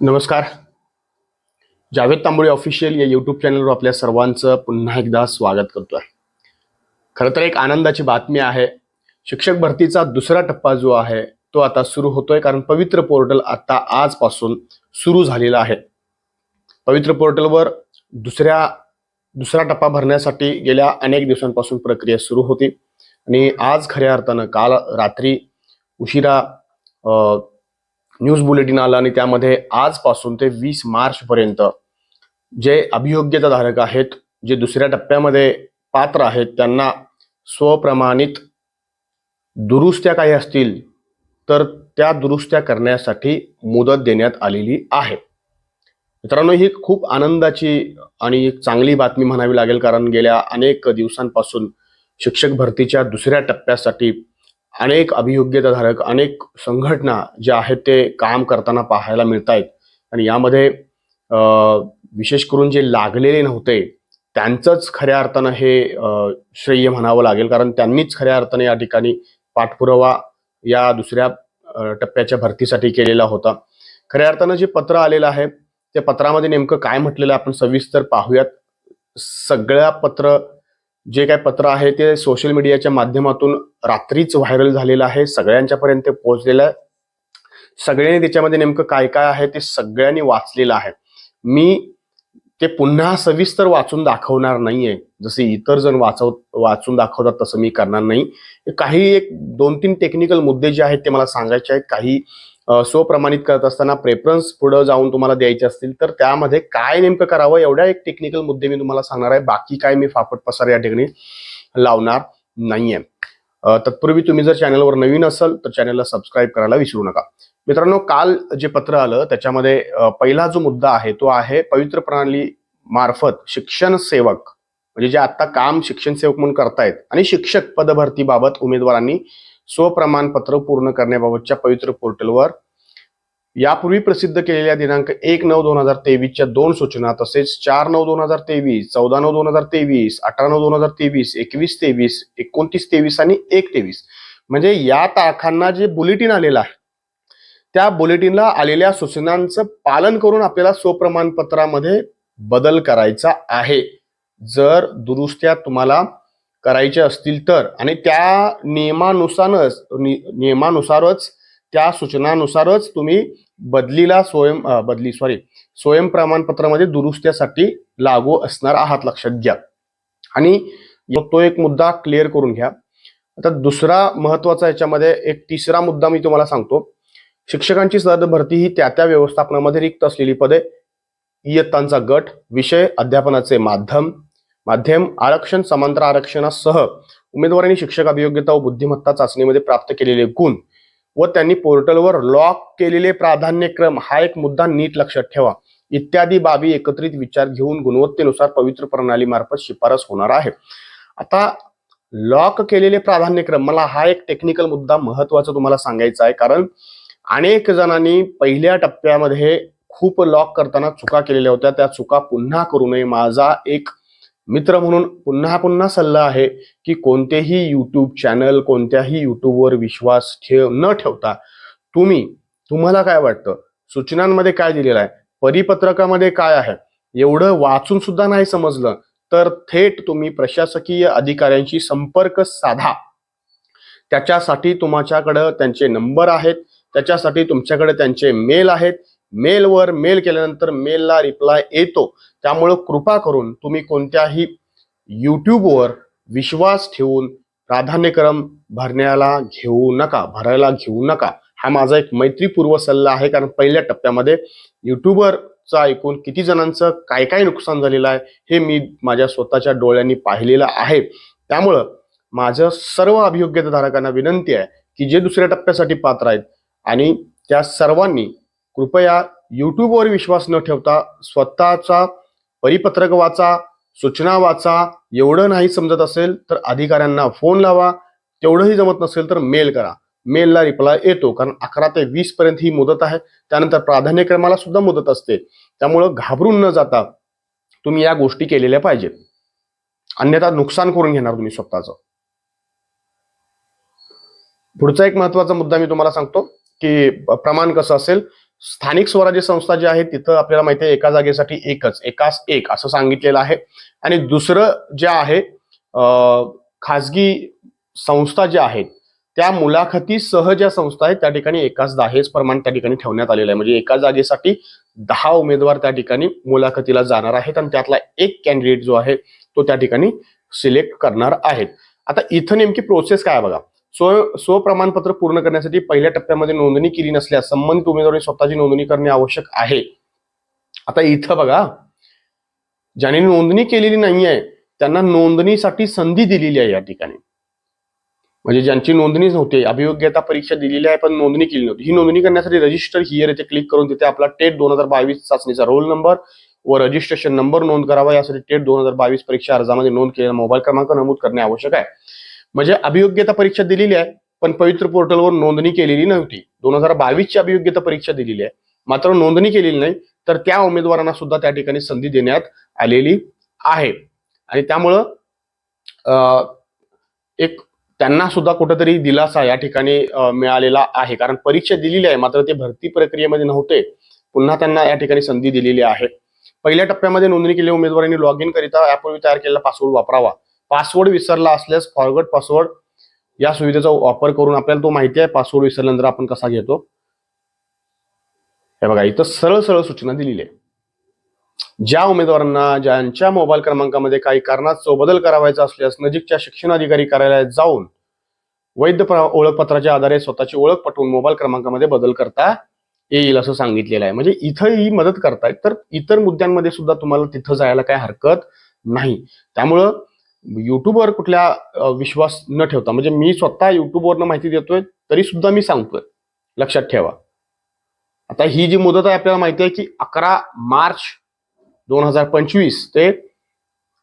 नमस्कार. जावेद तांबोळी ऑफिशियल या यूट्यूब चॅनलवर आपल्या सर्वांचं पुन्हा एकदा स्वागत करतोय. खरं तर एक आनंदाची बातमी आहे. शिक्षक भरतीचा दुसरा टप्पा जो आहे तो आता सुरू होतोय कारण पवित्र पोर्टल आता आजपासून सुरू झालेला आहे. पवित्र पोर्टलवर दुसऱ्या दुसरा टप्पा भरण्यासाठी गेल्या अनेक दिवसांपासून प्रक्रिया सुरू होती. आणि आज खऱ्या अर्थानं काल रात्री उशिरा न्यूज बुलेटिन आला आणि त्यामध्ये आजपासून ते वीस मार्च पर्यंत जे अभियोग्यता धारक आहेत जे दुसऱ्या टप्प्यामध्ये पात्र आहेत त्यांना स्वप्रमाणित दुरुस्त्या काही असतील तर त्या दुरुस्त्या करण्यासाठी मुदत देण्यात आलेली आहे. मित्रांनो ही खूप आनंदाची आणि एक चांगली बातमी म्हणावी लागेल कारण गेल्या अनेक दिवसांपासून शिक्षक भरतीच्या दुसऱ्या टप्प्यासाठी अनेक अभियोग्यताधारक अनेक संघटना ज्या आहेत ते काम करताना पाहायला मिळत आहेत आणि यामध्ये विशेष करून जे लागलेले नव्हते त्यांचंच खऱ्या अर्थानं हे श्रेय म्हणावं लागेल. कारण त्यांनीच खऱ्या अर्थाने या ठिकाणी पाठपुरावा या दुसऱ्या टप्प्याच्या भरतीसाठी केलेला होता. खऱ्या अर्थानं जे पत्र आलेलं आहे त्या पत्रामध्ये नेमकं काय म्हटलेलं आपण सविस्तर पाहूयात. सगळ्या पत्र जे काय पत्र आहे ते सोशल मीडियाच्या माध्यमातून रात्रीच व्हायरल झालेलं आहे सगळ्यांच्यापर्यंत पोहोचलेलं आहे. सगळ्यांनी त्याच्यामध्ये नेमकं काय काय आहे ते सगळ्यांनी वाचलेलं आहे. मी ते पुन्हा सविस्तर वाचून दाखवणार नाहीये. जसे इतर जण वाचव वाचून दाखवतात तसं मी करणार नाही. काही एक दोन तीन टेक्निकल मुद्दे जे आहेत ते मला सांगायचे आहेत. काही स्वप्रमाणित करत असताना प्रेफरन्स पुढे जाऊन तुम्हाला द्यायचे असतील तर त्यामध्ये काय नेमकं करावं एवढ्या एक टेक्निकल मुद्दे मी तुम्हाला सांगणार आहे. बाकी काय मी फाफट पसार या ठिकाणी लावणार नाहीये. तत्पूर्वी तुम्ही जर चॅनलवर नवीन असाल तर चॅनलला सबस्क्राईब करायला विसरू नका. मित्रांनो काल जे पत्र आलं त्याच्यामध्ये पहिला जो मुद्दा आहे तो आहे पवित्र प्रणाली मार्फत शिक्षण सेवक म्हणजे जे आता काम शिक्षण सेवक म्हणून करतायत आणि शिक्षक पदभरतीबाबत उमेदवारांनी स्वप्रमाणपत्र पूर्ण करण्याबाबतच्या पवित्र पोर्टलवर. यापूर्वी प्रसिद्ध केलेल्या दिनांक एक नऊ दोन हजार तेवीसच्या दोन सूचना तसेच चार नऊ दोन हजार तेवीस चौदा नऊ दोन हजार तेवीस अठरा नऊ दोन हजार तेवीस एकवीस तेवीस एकोणतीस तेवीस आणि एक तेवीस. म्हणजे या तारखांना जे बुलेटिन आलेलं आहे त्या बुलेटिनला आलेल्या सूचनांचं पालन करून आपल्याला स्वप्रमाणपत्रामध्ये बदल करायचा आहे. जर दुरुस्त्या तुम्हाला करायचे असतील तर. आणि त्या नियमानुसारच नियमानुसारच त्या सूचनानुसारच तुम्ही बदलीला स्वयं बदली सॉरी स्वयं प्रमाणपत्रामध्ये दुरुस्त्यासाठी लागू असणार आहात लक्षात घ्या. आणि तो एक मुद्दा क्लिअर करून घ्या. आता दुसरा महत्त्वाचा याच्यामध्ये एक तिसरा मुद्दा मी तुम्हाला सांगतो. शिक्षकांची सद भरती ही त्या त्या व्यवस्थापनामध्ये रिक्त असलेली पदे. इयत्तांचा गट विषय अध्यापनाचे माध्यम माध्यम आरक्षण समांतर आरक्षणासह उमेदवारांनी शिक्षक अभियोग्यता व बुद्धिमत्ता चाचणीमध्ये प्राप्त केलेले गुण व त्यांनी पोर्टलवर लॉक केलेले प्राधान्यक्रम हा एक मुद्दा नीट लक्षात ठेवा. इत्यादी बाबी एकत्रित विचार घेऊन गुणवत्तेनुसार पवित्र प्रणालीमार्फत शिफारस होणार आहे. आता लॉक केलेले प्राधान्यक्रम मला हा एक टेक्निकल मुद्दा महत्त्वाचा तुम्हाला सांगायचा आहे कारण अनेक जणांनी पहिल्या टप्प्यामध्ये खूप लॉक करताना चुका केलेल्या होत्या त्या चुका पुन्हा करू नये. माझा एक मित्र म्हणून पुन्हा पुन्हा सल्ला आहे की कोणतेही यूट्यूब चॅनल कोणत्याही यूट्यूबवर विश्वास ठेव न ठेवता तुम्ही तुम्हाला काय वाटतं? सूचनांमध्ये काय दिलेलं आहे? परिपत्रकामध्ये काय आहे? एवढं वाचून सुद्धा नाही समजलं तर थेट तुम्ही प्रशासकीय अधिकाऱ्यांशी संपर्क साधा. त्याच्यासाठी तुमच्याकडं त्यांचे नंबर आहेत त्याच्यासाठी तुमच्याकडे त्यांचे मेल आहेत मेलवर मेल केल्यानंतर मेलला रिप्लाय येतो. त्यामुळं कृपा करून तुम्ही कोणत्याही यूट्यूबवर विश्वास ठेवून प्राधान्यक्रम भरण्याला घेऊ नका भरायला घेऊ नका. हा माझा एक मैत्रीपूर्व सल्ला आहे कारण पहिल्या टप्प्यामध्ये युट्यूबरचा ऐकून किती जणांचं काय काय नुकसान झालेलं आहे हे मी माझ्या स्वतःच्या डोळ्यांनी पाहिलेलं आहे. त्यामुळं माझं सर्व अभियोग्यताधारकांना विनंती आहे की जे दुसऱ्या टप्प्यासाठी पात्र आहेत आणि त्या सर्वांनी कृपया यूट्यूबवर विश्वास न ठेवता स्वतःचा परिपत्रक वाचा सूचना वाचा. एवढं नाही समजत असेल तर अधिकाऱ्यांना फोन लावा. तेवढंही जमत नसेल तर मेल करा. मेलला रिप्लाय येतो कारण अकरा ते वीस पर्यंत ही मुदत आहे. त्यानंतर प्राधान्यक्रमाला सुद्धा मुदत असते. त्यामुळं घाबरून न जाता तुम्ही या गोष्टी केलेल्या पाहिजेत. अन्यथा नुकसान करून घेणार तुम्ही स्वतःचं. पुढचा एक महत्त्वाचा मुद्दा मी तुम्हाला सांगतो की प्रमाण कसं असेल? स्थानिक स्वराज्य संस्था जी आहे तिथं आपल्याला माहिती आहे एका जागेसाठी एकच एकास एक असं सांगितलेलं आहे. आणि दुसरं जे आहे खाजगी संस्था ज्या आहेत त्या मुलाखतीसह ज्या संस्था आहेत त्या ठिकाणी एकाच दहा हेच प्रमाण त्या ठिकाणी ठेवण्यात आलेलं आहे. म्हणजे एका जागेसाठी दहा उमेदवार त्या ठिकाणी मुलाखतीला जाणार आहेत आणि त्यातला एक कॅन्डिडेट जो आहे तो त्या ठिकाणी सिलेक्ट करणार आहेत. आता इथं नेमकी प्रोसेस काय बघा. स्व स्वप्रमाणपत्र पूर्ण करण्यासाठी पहिल्या टप्प्यामध्ये नोंदणी केली नसल्यास संबंधित उमेदवारांनी स्वतःची नोंदणी करणे आवश्यक आहे. आता इथं बघा ज्यांनी नोंदणी केलेली नाही आहे त्यांना नोंदणीसाठी संधी दिलेली आहे या ठिकाणी. म्हणजे ज्यांची नोंदणीच नव्हती अभियोग्यता परीक्षा दिलेली आहे पण नोंदणी केली नव्हती. ही नोंदणी करण्यासाठी रजिस्टर हिअर येथे क्लिक करून तिथे आपला टेट दोन हजार बावीस चाचणीचा रोल नंबर व रजिस्ट्रेशन नंबर नोंद करावा. यासाठी टेट दोन हजार बावीस परीक्षा अर्जामध्ये नोंद केलेला मोबाईल क्रमांक नमूद करणे आवश्यक आहे. म्हणजे अभियोग्यता परीक्षा दिलेली आहे पण पवित्र पोर्टलवर नोंदणी केलेली नव्हती. दोन हजार बावीसची अभियोग्यता परीक्षा दिलेली आहे. मात्र नोंदणी केलेली नाही तर त्या उमेदवारांना सुद्धा त्या ठिकाणी संधी देण्यात आलेली आहे. आणि त्यामुळं अं, एक त्यांना सुद्धा कुठेतरी दिलासा या ठिकाणी मिळालेला आहे. कारण परीक्षा दिलेली आहे मात्र ते भरती प्रक्रियेमध्ये नव्हते. पुन्हा त्यांना या ठिकाणी संधी दिलेली आहे. पहिल्या टप्प्यामध्ये नोंदणी केलेल्या उमेदवारांनी लॉग इन करिता यापूर्वी तयार केलेला पासवर्ड वापरावा. पासवर्ड विसरला असल्यास फॉरवर्ड पासवर्ड या सुविधेचा वापर करून आपल्याला तो माहिती आहे. पासवर्ड विसरल्यानंतर आपण कसा घेतो? हे बघा इथं सरळ सरळ सूचना दिलेली आहे. ज्या उमेदवारांना ज्यांच्या मोबाईल क्रमांकामध्ये काही कारणास्तव बदल करावायचा असल्यास नजीकच्या शिक्षण अधिकारी कार्यालयात जाऊन वैध ओळखपत्राच्या आधारे स्वतःची ओळख पटवून मोबाईल क्रमांकामध्ये बदल करता येईल असं सांगितलेलं आहे. म्हणजे इथं ही मदत करतायत तर इतर मुद्द्यांमध्ये सुद्धा तुम्हाला तिथं जायला काही हरकत नाही. त्यामुळं युट्यूबवर कुठल्या विश्वास न ठेवता म्हणजे मी स्वतः युट्यूबवरनं माहिती देतोय तरी सुद्धा मी सांगतोय. लक्षात ठेवा. आता ही जी मुदत आहे आपल्याला माहिती आहे की अकरा मार्च दोन हजार पंचवीस ते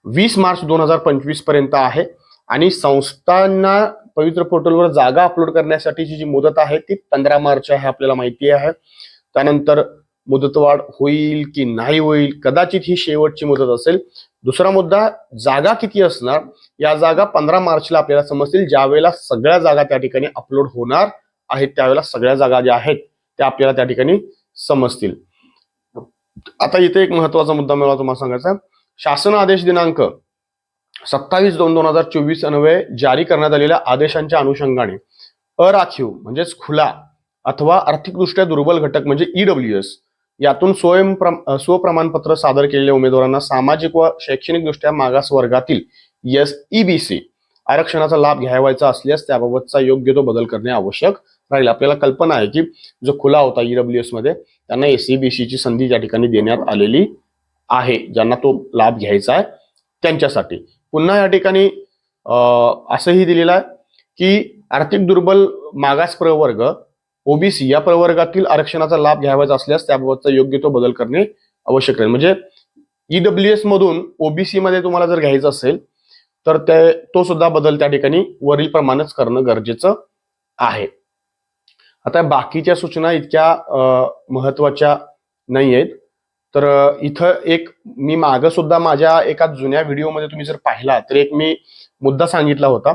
वीस मार्च दोन हजार पंचवीसपर्यंत आहे. आणि संस्थांना पवित्र पोर्टलवर जागा अपलोड करण्यासाठीची जी मुदत आहे ती पंधरा मार्च आहे आपल्याला माहिती आहे. त्यानंतर मुदतवाढ होईल की नाही होईल कदाचित ही शेवटची मुदत असेल. दुसरा मुद्दा जागा किती असणार? या जागा पंधरा मार्चला आपल्याला समजतील. ज्यावेळेला सगळ्या जागा त्या ठिकाणी अपलोड होणार आहेत त्यावेळेला सगळ्या जागा ज्या आहेत त्या आपल्याला त्या ठिकाणी समजतील. आता इथे एक महत्त्वाचा मुद्दा मला तुम्हाला सांगायचा. शासन आदेश दिनांक सत्तावीस दोन दोन हजार चोवीस अन्वये जारी करण्यात आलेल्या आदेशांच्या अनुषंगाने अराखीव म्हणजेच खुला अथवा आर्थिकदृष्ट्या दुर्बल घटक म्हणजे ईडब्ल्यू एस यातून स्वयं स्वप्रमाणपत्र सादर केलेल्या उमेदवारांना सामाजिक व शैक्षणिकदृष्ट्या मागास वर्गातील एस ईबीसी आरक्षणाचा लाभ घ्यावायचा असल्यास त्याबाबतचा योग्य तो बदल करणे आवश्यक राहील. आपल्याला कल्पना आहे की जो खुला होता ईडब्ल्यू एसमध्ये त्यांना एसईबीसी ची संधी या ठिकाणी देण्यात आलेली आहे ज्यांना तो लाभ घ्यायचा आहे त्यांच्यासाठी. पुन्हा या ठिकाणी असंही दिलेलं आहे की आर्थिक दुर्बल मागास प्रवर्ग ओबीसी या प्रवर्गातील आरक्षणाचा लाभ घ्यावायचा असल्यास त्याबाबतचा योग्य तो बदल करणे आवश्यक राहील. म्हणजे ईडब्ल्यू एस मधून ओबीसी मध्ये तुम्हाला जर घ्यायचं असेल तर ते तो सुद्धा बदल त्या ठिकाणी वरील प्रमाणेच करणं गरजेचं आहे. आता बाकीच्या सूचना इतक्या महत्त्वाच्या नाही आहेत तर इथं एक मी मागं सुद्धा माझ्या एका जुन्या व्हिडिओमध्ये तुम्ही जर पाहिला तर एक मी मुद्दा सांगितला होता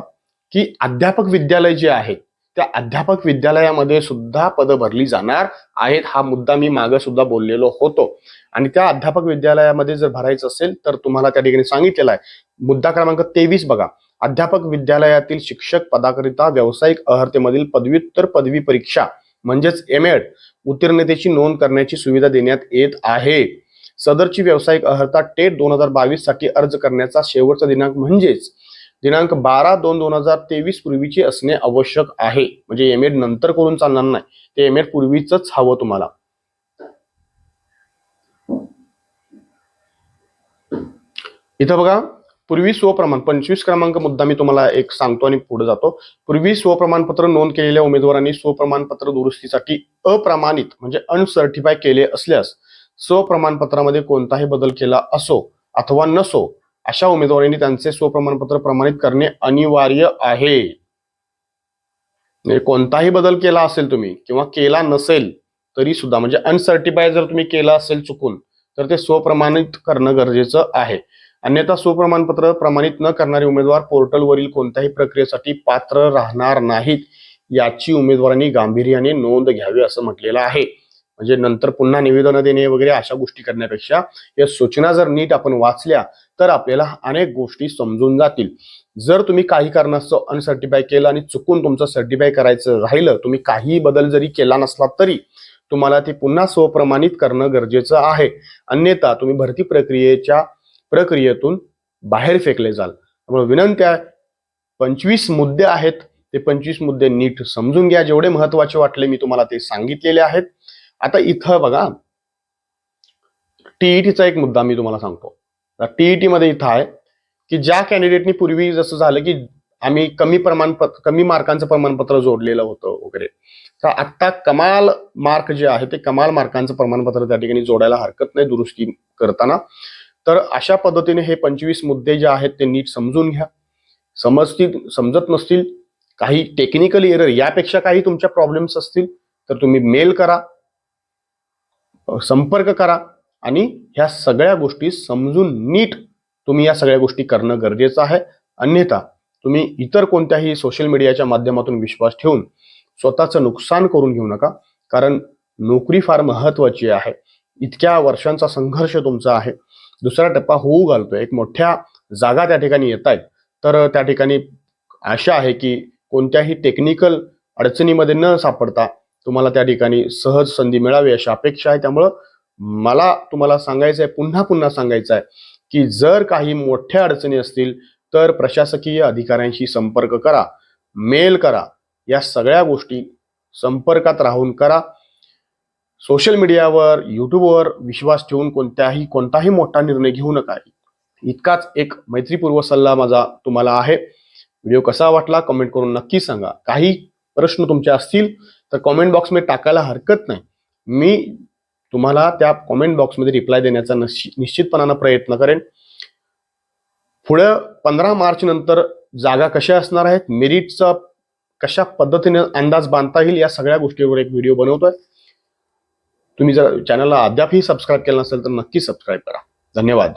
की अध्यापक विद्यालय जे आहे त्या अध्यापक विद्यालयामध्ये सुद्धा पदं भरली जाणार आहेत हा मुद्दा मी मागं सुद्धा बोललेलो होतो. आणि त्या अध्यापक विद्यालयामध्ये जर भरायचं असेल तर तुम्हाला त्या ठिकाणी सांगितलेलं आहे. मुद्दा क्रमांक तेवीस बघा. अध्यापक विद्यालयातील शिक्षक पदाकरिता व्यावसायिक अर्हतेमधील पदव्युत्तर पदवी परीक्षा म्हणजेच एम एड उत्तीर्णतेची नोंद करण्याची सुविधा देण्यात येत आहे. सदरची व्यावसायिक अर्हता टेट दोन हजार बावीससाठी अर्ज करण्याचा शेवटचा दिनांक म्हणजेच दिनांक बारा दोन दोन हजार तेवीस पूर्वीची असणे आवश्यक आहे. म्हणजे एम एड नंतर करून चालणार नाही. ते एम एड पूर्वीच हवं तुम्हाला. इथं बघा पूर्वी स्वप्रमाण पंचवीस क्रमांक मुद्दा मी तुम्हाला एक सांगतो आणि पुढे जातो. पूर्वी स्वप्रमाणपत्र नोंद केलेल्या उमेदवारांनी स्वप्रमाणपत्र दुरुस्तीसाठी अप्रमाणित म्हणजे अनसर्टिफाय केले असल्यास स्वप्रमाणपत्रामध्ये कोणताही बदल केला असो अथवा नसो अशा उमेदवारांनी त्यांचे स्वप्रमाणपत्र प्रमाणित करणे अनिवार्य आहे. म्हणजे कोणताही बदल केला असेल तुम्ही किंवा केला नसेल तरी सुद्धा म्हणजे अनसर्टिफाय जर तुम्ही केला असेल चुकून तर ते स्वप्रमाणित करणं गरजेचं आहे. अन्यथा स्वप्रमाणपत्र प्रमाणित न करणारे उमेदवार पोर्टलवरील कोणत्याही प्रक्रियेसाठी पात्र राहणार नाहीत याची उमेदवारांनी गांभीर्याने नोंद घ्यावी असं म्हटलेलं आहे. म्हणजे नंतर पुन्हा निवेदनं देणे वगैरे अशा गोष्टी करण्यापेक्षा या सूचना जर नीट आपण वाचल्या तर आपल्याला अनेक गोष्टी समजून जातील. जर तुम्ही काही कारणास्तव अनसर्टिफाय केलं आणि चुकून तुमचं सर्टिफाय करायचं राहिलं तुम्ही काही बदल जरी केला नसला तरी तुम्हाला ते पुन्हा स्वप्रमाणित करणं गरजेचं आहे. अन्यथा तुम्ही भरती प्रक्रियेच्या प्रक्रियेतून बाहेर फेकले जाल. त्यामुळे विनंती आहे पंचवीस मुद्दे आहेत. ते पंचवीस मुद्दे नीट समजून घ्या. जेवढे महत्त्वाचे वाटले मी तुम्हाला ते सांगितलेले आहेत. आता इथं बघा टीईटीचा एक मुद्दा मी तुम्हाला सांगतो. टीईटी मध्ये इथं आहे की ज्या कॅन्डिडेटनी पूर्वी जसं झालं की आम्ही कमी प्रमाणपत्र कमी मार्कांचं प्रमाणपत्र जोडलेलं होतं वगैरे तर आत्ता कमाल मार्क जे आहे ते कमाल मार्कांचं प्रमाणपत्र त्या ठिकाणी जोडायला हरकत नाही दुरुस्ती करताना. तर अशा पद्धतीने हे पंचवीस मुद्दे जे आहेत ते नीट समजून घ्या. समजतील समजत नसतील काही टेक्निकल एरर यापेक्षा काही तुमच्या प्रॉब्लेम्स असतील तर तुम्ही मेल करा. संपर्क करा आणि ह्या सगळ्या गोष्टी समजून नीट तुम्ही या सगळ्या गोष्टी करणं गरजेचं आहे. अन्यथा तुम्ही इतर कोणत्याही सोशल मीडियाच्या माध्यमातून विश्वास ठेवून स्वतःचं नुकसान करून घेऊ नका. कारण नोकरी फार महत्वाची आहे. इतक्या वर्षांचा संघर्ष तुमचा आहे. दुसरा टप्पा होऊ घालतोय. एक मोठ्या जागा त्या ठिकाणी येत आहेत. तर त्या ठिकाणी आशा आहे की कोणत्याही टेक्निकल अडचणीमध्ये न सापडता तुम्हाला त्या ठिकाणी सहज संधी मिळावी अशी अपेक्षा आहे. त्यामुळं मला तुम्हाला सांगायचं आहे पुन्हा पुन्हा सांगायचं आहे की जर काही मोठ्या अडचणी असतील तर प्रशासकीय अधिकाऱ्यांशी संपर्क करा मेल करा या सगळ्या गोष्टी संपर्कात राहून करा. सोशल मीडियावर युट्यूबवर विश्वास ठेवून कोणत्याही कोणताही मोठा निर्णय घेऊ नका. इतकाच एक मैत्रीपूर्व सल्ला माझा तुम्हाला आहे. व्हिडिओ कसा वाटला कमेंट करून नक्की सांगा. काही प्रश्न तुमचे असतील तर कॉमेंट बॉक्समध्ये टाकायला हरकत नाही. मी तुम्हाला त्या कॉमेंट बॉक्समध्ये रिप्लाय देण्याचा निश्चितपणानं प्रयत्न करेन. पुढं पंधरा मार्च नंतर जागा कशा असणार आहेत मेरिटचा कशा पद्धतीने अंदाज बांधता येईल या सगळ्या गोष्टीवर एक व्हिडिओ बनवतोय. तुम्ही जर चॅनलला अद्यापही सबस्क्राईब केला नसेल तर नक्की सबस्क्राईब करा. धन्यवाद.